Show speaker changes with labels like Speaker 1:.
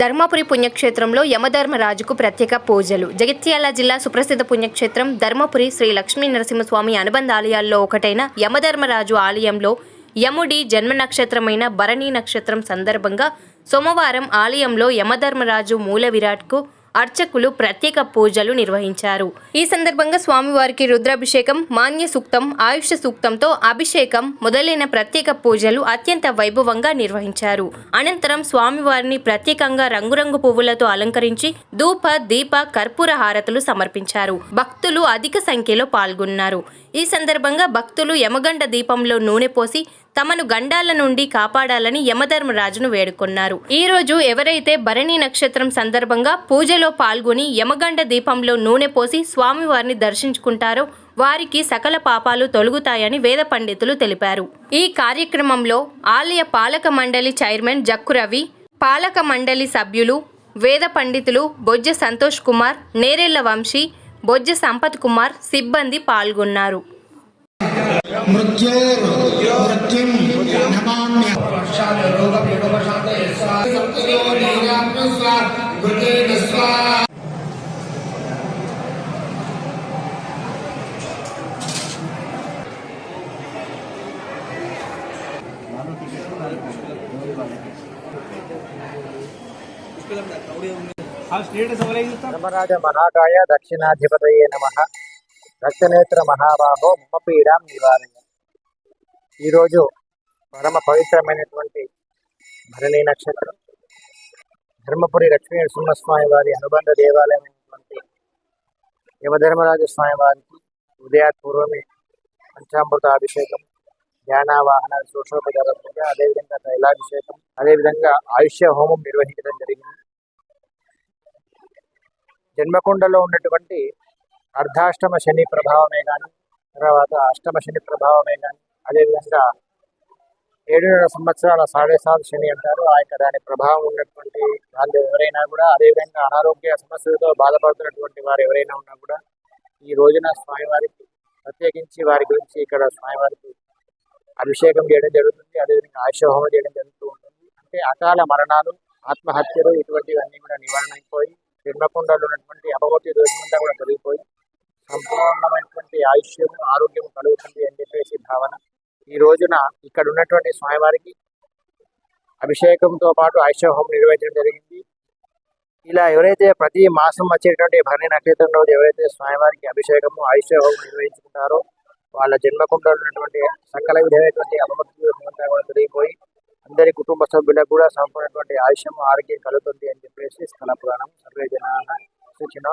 Speaker 1: ధర్మపురి పుణ్యక్షేత్రంలో యమధర్మరాజుకు ప్రత్యేక పూజలు. జగిత్యాల జిల్లా సుప్రసిద్ధ పుణ్యక్షేత్రం ధర్మపురి శ్రీ లక్ష్మీ నరసింహస్వామి అనుబంధ ఆలయాల్లో ఒకటైన యమధర్మరాజు ఆలయంలో యముడి జన్మ నక్షత్రమైన భరణి నక్షత్రం సందర్భంగా సోమవారం ఆలయంలో యమధర్మరాజు మూల విరాట్కు అర్చకులు ప్రత్యేక పూజలు నిర్వహించారు. ఈ సందర్భంగా స్వామివారికి రుద్రాభిషేకం మాన్య సూక్తం ఆయుష సూక్తంతో అభిషేకం మొదలైన ప్రత్యేక పూజలు అత్యంత వైభవంగా నిర్వహించారు. అనంతరం స్వామివారిని ప్రత్యేకంగా రంగురంగు పువ్వులతో అలంకరించి ధూప దీప కర్పూర హారతులు సమర్పించారు. భక్తులు అధిక సంఖ్యలో పాల్గొన్నారు. ఈ సందర్భంగా భక్తులు యమగండ దీపంలో నూనె పోసి తమను గండాల నుండి కాపాడాలని యమధర్మరాజును వేడుకొన్నారు. ఈ రోజు ఎవరైతే భరణి నక్షత్రం సందర్భంగా పూజలో పాల్గొని యమగండ దీపంలో నూనె పోసి స్వామివారిని దర్శించుకుంటారో వారికి సకల పాపాలు తొలుగుతాయని వేద పండితులు తెలిపారు. ఈ కార్యక్రమంలో ఆలయ పాలక మండలి చైర్మన్ జక్కు రవి పాలక మండలి సభ్యులు వేద పండితులు బొజ్జ సంతోష్ కుమార్ నేరెళ్ళ వంశీ బొజ్జ సంపత్ కుమార్ సిబ్బంది పాల్గొన్నారు.
Speaker 2: మృత్యోర్మృత్యుం నమామ్య
Speaker 3: ధర్మరాజ మహాకాయ దక్షిణాధిపతయే నమ. రక్తనేత్ర మహాబాహో మమపీడాం నివారణ ఈరోజు పరమ పవిత్రమైనటువంటి భరణి నక్షత్రం ధర్మపురి లక్ష్మీ నరసింహస్వామి వారి అనుబంధ దేవాలయమైనటువంటి యమధర్మరాజు స్వామి వారికి ఉదయాత్పూర్వమే పంచామృత అభిషేకం ధ్యానావాహన శోషోపచార పూజ అదేవిధంగా తైలాభిషేకం అదేవిధంగా ఆయుష్య హోమం నిర్వహించడం జరిగింది. జన్మకొండలో ఉన్నటువంటి అర్ధాష్టమ శని ప్రభావమే కానీ తర్వాత అష్టమ శని ప్రభావమే కానీ అదేవిధంగా ఏడున్నర సంవత్సరాల సాడే సాత్ శని అంటారు. ఆ యొక్క దాని ప్రభావం ఉన్నటువంటి వాళ్ళు ఎవరైనా కూడా అదేవిధంగా అనారోగ్య సమస్యలతో బాధపడుతున్నటువంటి వారు ఎవరైనా ఉన్నా కూడా ఈ రోజున స్వామివారికి ప్రత్యేకించి వారి గురించి ఇక్కడ స్వామివారికి అభిషేకం చేయడం జరుగుతుంది. అదేవిధంగా ఆశోహం చేయడం జరుగుతూ ఉంటుంది. అంటే అకాల మరణాలు ఆత్మహత్యలు ఇటువంటివన్నీ కూడా నివారణ అయిపోయి జన్మకుండలో ఉన్నటువంటి అపగొట్టి దోషమంతా కూడా తొలగిపోయి సంపూర్ణమైనటువంటి ఆయుష్యం ఆరోగ్యం కలుగుతుంది అని చెప్పేసి భావన. ఈ రోజున ఇక్కడ ఉన్నటువంటి స్వామివారికి అభిషేకంతో పాటు ఆయుష్య నిర్వహించడం జరిగింది. ఇలా ఎవరైతే ప్రతి మాసం వచ్చేటువంటి భరణి నక్షత్రం రోజు ఎవరైతే స్వామివారికి అభిషేకము ఆయుష్య నిర్వహించుకుంటారో వాళ్ళ జన్మకుండలో ఉన్నటువంటి సకల విధమైనటువంటి అపమృత్యు కూడా తొలగిపోయి అందరి కుటుంబ సభ్యులకు కూడా సంపూర్ణటువంటి ఆయుష్యం ఆరోగ్యం కలుగుతుంది అని చెప్పేసి స్థల పురాణం సర్వే జనా సూచన